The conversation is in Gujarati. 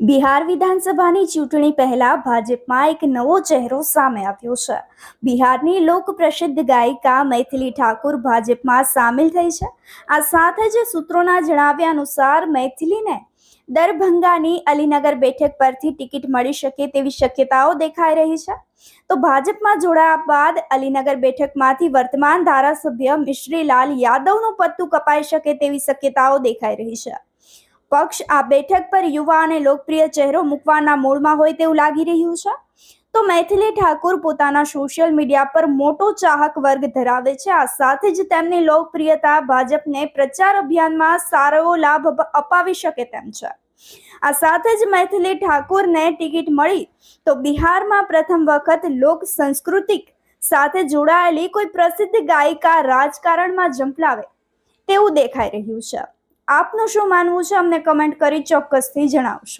બિહાર વિધાનસભાની ચૂંટણી પહેલા ભાજપમાં એક નવો ચહેરો સામે આવ્યો છે. બિહારની લોક પ્રસિદ્ધ ગાયિકા મૈથિલી ઠાકુર ભાજપમાં સામેલ થઈ છે. આ સાથે જ સૂત્રોના જણાવ્યા અનુસાર મૈથિલીને દરભંગાની અલીનગર બેઠક પરથી ટિકિટ મળી શકે તેવી શક્યતાઓ દેખાઈ રહી છે. તો ભાજપમાં જોડાયા બાદ અલીનગર બેઠકમાંથી વર્તમાન ધારાસભ્ય મિશ્રીલાલ યાદવનું પત્તું કપાઈ શકે તેવી શક્યતાઓ દેખાઈ રહી છે. પક્ષ આ બેઠક પર યુવા અને લોકપ્રિય ચહેરો મૂકવાના મૂળમાં હોય તેવું લાગી રહ્યું છે? તો મૈથિલી ઠાકુર પોતાના સોશિયલ મીડિયા પર મોટો ચાહક વર્ગ ધરાવે છે. આ સાથે જ તેમની લોકપ્રિયતા ભાજપને પ્રચાર અભિયાનમાં સારો લાભ અપાવી શકે તેમ છે. આ સાથે જ મૈથિલી ઠાકુરને ટિકિટ મળી તો બિહારમાં પ્રથમ વખત લોક સંસ્કૃતિક સાથે જોડાયેલી કોઈ પ્રસિદ્ધ ગાયિકા રાજકારણમાં ઝંપલાવે તેવું દેખાઈ રહ્યું છે. આપનું શું માનવું છે? અમને કમેન્ટ કરી ચોક્કસથી જણાવશો.